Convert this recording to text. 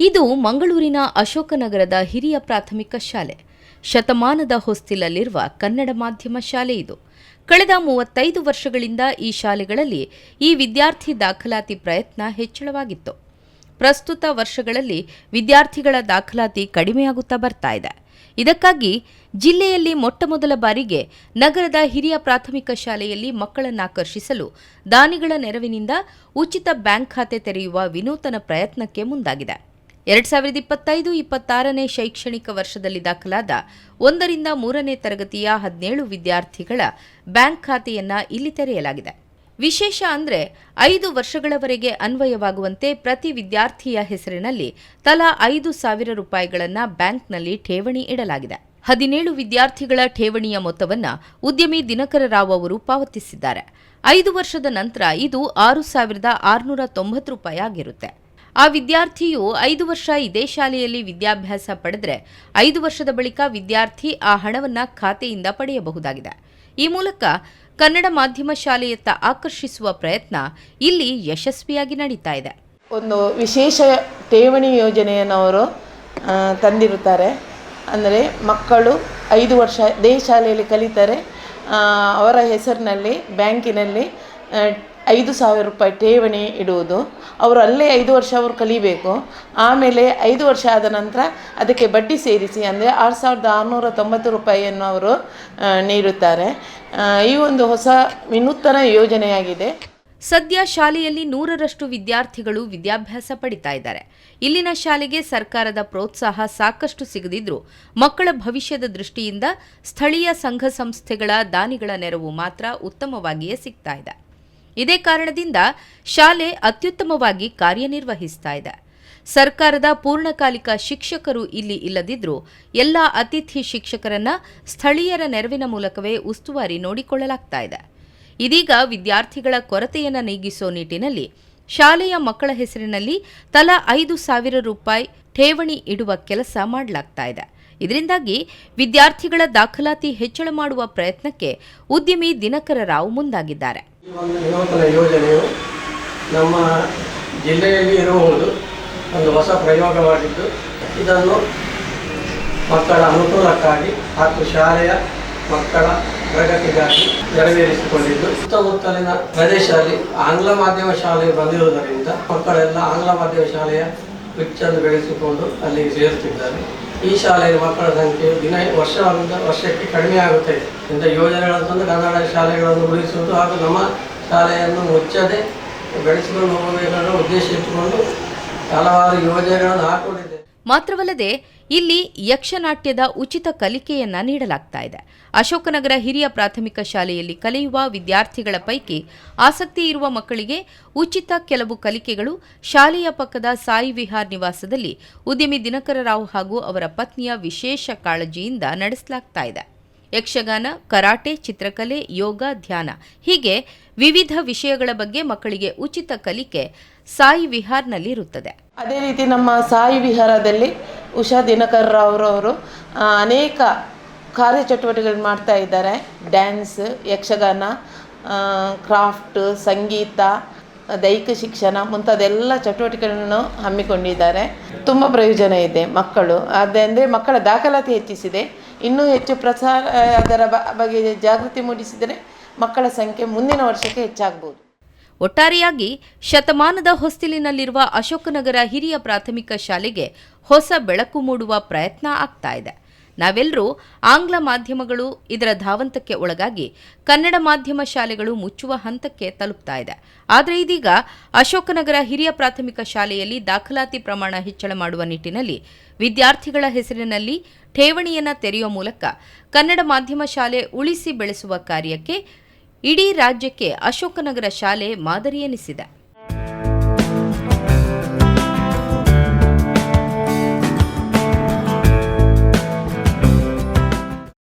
ಇದು ಮಂಗಳೂರಿನ ಅಶೋಕನಗರದ ಹಿರಿಯ ಪ್ರಾಥಮಿಕ ಶಾಲೆ. ಶತಮಾನದ ಹೊಸ್ತಿಲಲ್ಲಿರುವ ಕನ್ನಡ ಮಾಧ್ಯಮ ಶಾಲೆ ಇದು. ಕಳೆದ ಮೂವತ್ತೈದು ವರ್ಷಗಳಿಂದ ಈ ಶಾಲೆಗಳಲ್ಲಿ ಈ ವಿದ್ಯಾರ್ಥಿ ದಾಖಲಾತಿ ಪ್ರಯತ್ನ ಹೆಚ್ಚಳವಾಗಿತ್ತು. ಪ್ರಸ್ತುತ ವರ್ಷಗಳಲ್ಲಿ ವಿದ್ಯಾರ್ಥಿಗಳ ದಾಖಲಾತಿ ಕಡಿಮೆಯಾಗುತ್ತಾ ಬರ್ತಾ ಇದೆ. ಇದಕ್ಕಾಗಿ ಜಿಲ್ಲೆಯಲ್ಲಿ ಮೊಟ್ಟಮೊದಲ ಬಾರಿಗೆ ನಗರದ ಹಿರಿಯ ಪ್ರಾಥಮಿಕ ಶಾಲೆಯಲ್ಲಿ ಮಕ್ಕಳನ್ನಾಕರ್ಷಿಸಲು ದಾನಿಗಳ ನೆರವಿನಿಂದ ಉಚಿತ ಬ್ಯಾಂಕ್ ಖಾತೆ ತೆರೆಯುವ ವಿನೂತನ ಪ್ರಯತ್ನಕ್ಕೆ ಮುಂದಾಗಿದೆ. ಎರಡ್ ಸಾವಿರದ ಇಪ್ಪತ್ತೈದು ಇಪ್ಪತ್ತಾರನೇ ಶೈಕ್ಷಣಿಕ ವರ್ಷದಲ್ಲಿ ದಾಖಲಾದ ಒಂದರಿಂದ ಮೂರನೇ ತರಗತಿಯ ಹದಿನೇಳು ವಿದ್ಯಾರ್ಥಿಗಳ ಬ್ಯಾಂಕ್ ಖಾತೆಯನ್ನ ಇಲ್ಲಿ ತೆರೆಯಲಾಗಿದೆ. ವಿಶೇಷ ಅಂದರೆ ಐದು ವರ್ಷಗಳವರೆಗೆ ಅನ್ವಯವಾಗುವಂತೆ ಪ್ರತಿ ವಿದ್ಯಾರ್ಥಿಯ ಹೆಸರಿನಲ್ಲಿ ತಲಾ ಐದು ಸಾವಿರ ರೂಪಾಯಿಗಳನ್ನು ಬ್ಯಾಂಕ್ನಲ್ಲಿ ಠೇವಣಿ ಇಡಲಾಗಿದೆ. ಹದಿನೇಳು ವಿದ್ಯಾರ್ಥಿಗಳ ಠೇವಣಿಯ ಮೊತ್ತವನ್ನು ಉದ್ಯಮಿ ದಿನಕರ ರಾವ್ ಅವರು ಪಾವತಿಸಿದ್ದಾರೆ. ಐದು ವರ್ಷದ ನಂತರ ಇದು ಆರು ಸಾವಿರದ ಆರುನೂರ ತೊಂಬತ್ತು ರೂಪಾಯಿ ಆಗಿರುತ್ತೆ. ಆ ವಿದ್ಯಾರ್ಥಿಯು ಐದು ವರ್ಷ ಇದೇ ಶಾಲೆಯಲ್ಲಿ ವಿದ್ಯಾಭ್ಯಾಸ ಪಡೆದರೆ ಐದು ವರ್ಷದ ಬಳಿಕ ವಿದ್ಯಾರ್ಥಿ ಆ ಹಣವನ್ನು ಖಾತೆಯಿಂದ ಪಡೆಯಬಹುದಾಗಿದೆ. ಈ ಮೂಲಕ ಕನ್ನಡ ಮಾಧ್ಯಮ ಶಾಲೆಯತ್ತ ಆಕರ್ಷಿಸುವ ಪ್ರಯತ್ನ ಇಲ್ಲಿ ಯಶಸ್ವಿಯಾಗಿ ನಡೀತಾ ಇದೆ. ಒಂದು ವಿಶೇಷ ಠೇವಣಿ ಯೋಜನೆಯನ್ನು ಅವರು ತಂದಿರುತ್ತಾರೆ. ಅಂದರೆ ಮಕ್ಕಳು ಐದು ವರ್ಷ ಇದೇ ಶಾಲೆಯಲ್ಲಿ ಕಲಿತಾರೆ ಅವರ ಹೆಸರಿನಲ್ಲಿ, ಬ್ಯಾಂಕಿನಲ್ಲಿ ಐದು ಸಾವಿರ ರೂಪಾಯಿ ಠೇವಣಿ ಇಡುವುದು. ಅವರು ಅಲ್ಲೇ ಐದು ವರ್ಷ ಅವರು ಕಲಿಬೇಕು. ಆಮೇಲೆ ಐದು ವರ್ಷ ಆದ ನಂತರ ಅದಕ್ಕೆ ಬಡ್ಡಿ ಸೇರಿಸಿ ಅಂದರೆ ಆರು ಸಾವಿರದ ಆರುನೂರ ತೊಂಬತ್ತು ರೂಪಾಯಿಯನ್ನು ಅವರು ನೀಡುತ್ತಾರೆ. ಈ ಒಂದು ಹೊಸ ವಿನೂತನ ಯೋಜನೆಯಾಗಿದೆ. ಸದ್ಯ ಶಾಲೆಯಲ್ಲಿ ನೂರರಷ್ಟು ವಿದ್ಯಾರ್ಥಿಗಳು ವಿದ್ಯಾಭ್ಯಾಸ ಪಡಿತಾ ಇದ್ದಾರೆ. ಇಲ್ಲಿನ ಶಾಲೆಗೆ ಸರ್ಕಾರದ ಪ್ರೋತ್ಸಾಹ ಸಾಕಷ್ಟು ಸಿಗದಿದ್ರೂ ಮಕ್ಕಳ ಭವಿಷ್ಯದ ದೃಷ್ಟಿಯಿಂದ ಸ್ಥಳೀಯ ಸಂಘ ಸಂಸ್ಥೆಗಳ ದಾನಿಗಳ ನೆರವು ಮಾತ್ರ ಉತ್ತಮವಾಗಿಯೇ ಸಿಗ್ತಾ ಇದೆ. ಇದೇ ಕಾರಣದಿಂದ ಶಾಲೆ ಅತ್ಯುತ್ತಮವಾಗಿ ಕಾರ್ಯನಿರ್ವಹಿಸ್ತಾ ಇದೆ. ಸರ್ಕಾರದ ಪೂರ್ಣಕಾಲಿಕ ಶಿಕ್ಷಕರು ಇಲ್ಲಿ ಇಲ್ಲದಿದ್ದರೂ ಎಲ್ಲ ಅತಿಥಿ ಶಿಕ್ಷಕರನ್ನ ಸ್ಥಳೀಯರ ನೆರವಿನ ಮೂಲಕವೇ ಉಸ್ತುವಾರಿ ನೋಡಿಕೊಳ್ಳಲಾಗ್ತಾ ಇದೆ. ಇದೀಗ ವಿದ್ಯಾರ್ಥಿಗಳ ಕೊರತೆಯನ್ನು ನೀಗಿಸೋ ನಿಟ್ಟಿನಲ್ಲಿ ಶಾಲೆಯ ಮಕ್ಕಳ ಹೆಸರಿನಲ್ಲಿ ತಲಾ ಐದು ಸಾವಿರ ರೂಪಾಯಿ ಠೇವಣಿ ಇಡುವ ಕೆಲಸ ಮಾಡಲಾಗ್ತಾ ಇದೆ. ಇದರಿಂದಾಗಿ ವಿದ್ಯಾರ್ಥಿಗಳ ದಾಖಲಾತಿ ಹೆಚ್ಚಳ ಮಾಡುವ ಪ್ರಯತ್ನಕ್ಕೆ ಉದ್ಯಮಿ ದಿನಕರ ರಾವ್ ಮುಂದಾಗಿದ್ದಾರೆ. ಈ ಒಂದು ಯೋಜನೆಯು ನಮ್ಮ ಜಿಲ್ಲೆಯಲ್ಲಿ ಇರಬಹುದು. ಒಂದು ಹೊಸ ಪ್ರಯೋಗವಾಗಿದ್ದು, ಇದನ್ನು ಮಕ್ಕಳ ಅನುಕೂಲಕ್ಕಾಗಿ ಹಾಗೂ ಶಾಲೆಯ ಮಕ್ಕಳ ಪ್ರಗತಿಗಾಗಿ ನೆರವೇರಿಸಿಕೊಂಡಿದ್ದು. ಸುತ್ತಮುತ್ತಲಿನ ಪ್ರದೇಶದಲ್ಲಿ ಆಂಗ್ಲ ಮಾಧ್ಯಮ ಶಾಲೆ ಬಂದಿರುವುದರಿಂದ ಮಕ್ಕಳೆಲ್ಲ ಆಂಗ್ಲ ಮಾಧ್ಯಮ ಶಾಲೆಯ ಹುಚ್ಚನ್ನು ಬೆಳೆಸಿಕೊಂಡು ಅಲ್ಲಿಗೆ ಸೇರುತ್ತಿದ್ದಾರೆ. ಈ ಶಾಲೆಯ ಮಕ್ಕಳ ಸಂಖ್ಯೆ ದಿನ ವರ್ಷದಿಂದ ವರ್ಷಕ್ಕೆ ಕಡಿಮೆ ಆಗುತ್ತಿದೆ ಇಂಥ ಯೋಜನೆಗಳನ್ನು ತಂದು ಕನ್ನಡ ಶಾಲೆಗಳನ್ನು ಉಳಿಸುವುದು ಹಾಗೂ ನಮ್ಮ ಶಾಲೆಯನ್ನು ಮುಚ್ಚದೆ ಬೆಳೆಸಿಕೊಂಡು ಹೋಗಬೇಕನ್ನೋ ಉದ್ದೇಶ ಇಟ್ಟುಕೊಂಡು ಹಲವಾರು ಯೋಜನೆಗಳನ್ನು ಹಾಕೊಂಡಿದೆ ಮಾತ್ರವಲ್ಲದೆ ಇಲ್ಲಿ ಯಕ್ಷನಾಟ್ಯದ ಉಚಿತ ಕಲಿಕೆಯನ್ನ ನೀಡಲಾಗ್ತಾ ಇದೆ. ಅಶೋಕನಗರ ಹಿರಿಯ ಪ್ರಾಥಮಿಕ ಶಾಲೆಯಲ್ಲಿ ಕಲಿಯುವ ವಿದ್ಯಾರ್ಥಿಗಳ ಪೈಕಿ ಆಸಕ್ತಿ ಇರುವ ಮಕ್ಕಳಿಗೆ ಉಚಿತ ಕೆಲವು ಕಲಿಕೆಗಳು ಶಾಲೆಯ ಪಕ್ಕದ ಸಾಯಿ ವಿಹಾರ್ ನಿವಾಸದಲ್ಲಿ ಉದ್ಯಮಿ ದಿನಕರ ರಾವ್ ಹಾಗೂ ಅವರ ಪತ್ನಿಯ ವಿಶೇಷ ಕಾಳಜಿಯಿಂದ ನಡೆಸಲಾಗ್ತಾ ಇದೆ. ಯಕ್ಷಗಾನ, ಕರಾಟೆ, ಚಿತ್ರಕಲೆ, ಯೋಗ, ಧ್ಯಾನ. ಹೀಗೆ ವಿವಿಧ ವಿಷಯಗಳ ಬಗ್ಗೆ ಮಕ್ಕಳಿಗೆ ಉಚಿತ ಕಲಿಕೆ ಸಾಯಿ ವಿಹಾರ್ನಲ್ಲಿ ಇರುತ್ತದೆ. ಅದೇ ರೀತಿ ನಮ್ಮ ಸಾಯಿ ವಿಹಾರದಲ್ಲಿ ಉಷಾ ದಿನಕರ್ ರಾವ್ರವರು ಅನೇಕ ಕಾರ್ಯಚಟುವಟಿಕೆಗಳು ಮಾಡ್ತಾ ಇದ್ದಾರೆ. ಡ್ಯಾನ್ಸ್, ಯಕ್ಷಗಾನ ಕ್ರಾಫ್ಟ್, ಸಂಗೀತ ದೈಹಿಕ ಶಿಕ್ಷಣ ಮುಂತಾದೆಲ್ಲ ಚಟುವಟಿಕೆಗಳನ್ನು ಹಮ್ಮಿಕೊಂಡಿದ್ದಾರೆ. ತುಂಬ ಪ್ರಯೋಜನ ಇದೆ ಮಕ್ಕಳು. ಅದಂದರೆ ಮಕ್ಕಳ ದಾಖಲಾತಿ ಹೆಚ್ಚಿಸಿದೆ. ಇನ್ನೂ ಹೆಚ್ಚು ಪ್ರಸಾರ, ಅದರ ಬಗ್ಗೆ ಜಾಗೃತಿ ಮೂಡಿಸಿದರೆ ಮಕ್ಕಳ ಸಂಖ್ಯೆ ಮುಂದಿನ ವರ್ಷಕ್ಕೆ ಹೆಚ್ಚಾಗ್ಬೋದು. ಒಟ್ಟಾರೆಯಾಗಿ ಶತಮಾನದ ಹೊಸ್ತಿಲಿನಲ್ಲಿರುವ ಅಶೋಕನಗರ ಹಿರಿಯ ಪ್ರಾಥಮಿಕ ಶಾಲೆಗೆ ಹೊಸ ಬೆಳಕು ಮೂಡುವ ಪ್ರಯತ್ನ ಆಗ್ತಾ ಇದೆ. ನಾವೆಲ್ಲರೂ ಆಂಗ್ಲ ಮಾಧ್ಯಮಗಳು ಇದರ ಧಾವಂತಕ್ಕೆ ಒಳಗಾಗಿ ಕನ್ನಡ ಮಾಧ್ಯಮ ಶಾಲೆಗಳು ಮುಚ್ಚುವ ಹಂತಕ್ಕೆ ತಲುಪ್ತಾ ಇದೆ. ಆದರೆ ಇದೀಗ ಅಶೋಕನಗರ ಹಿರಿಯ ಪ್ರಾಥಮಿಕ ಶಾಲೆಯಲ್ಲಿ ದಾಖಲಾತಿ ಪ್ರಮಾಣ ಹೆಚ್ಚಳ ಮಾಡುವ ನಿಟ್ಟಿನಲ್ಲಿ ವಿದ್ಯಾರ್ಥಿಗಳ ಹೆಸರಿನಲ್ಲಿ ಠೇವಣಿಯನ್ನ ತೆರೆಯುವ ಮೂಲಕ ಕನ್ನಡ ಮಾಧ್ಯಮ ಶಾಲೆ ಉಳಿಸಿ ಬೆಳೆಸುವ ಕಾರ್ಯಕ್ಕೆ ಇಡೀ ರಾಜ್ಯಕ್ಕೆ ಅಶೋಕನಗರ ಶಾಲೆ ಮಾದರಿ ಎನಿಸಿದೆ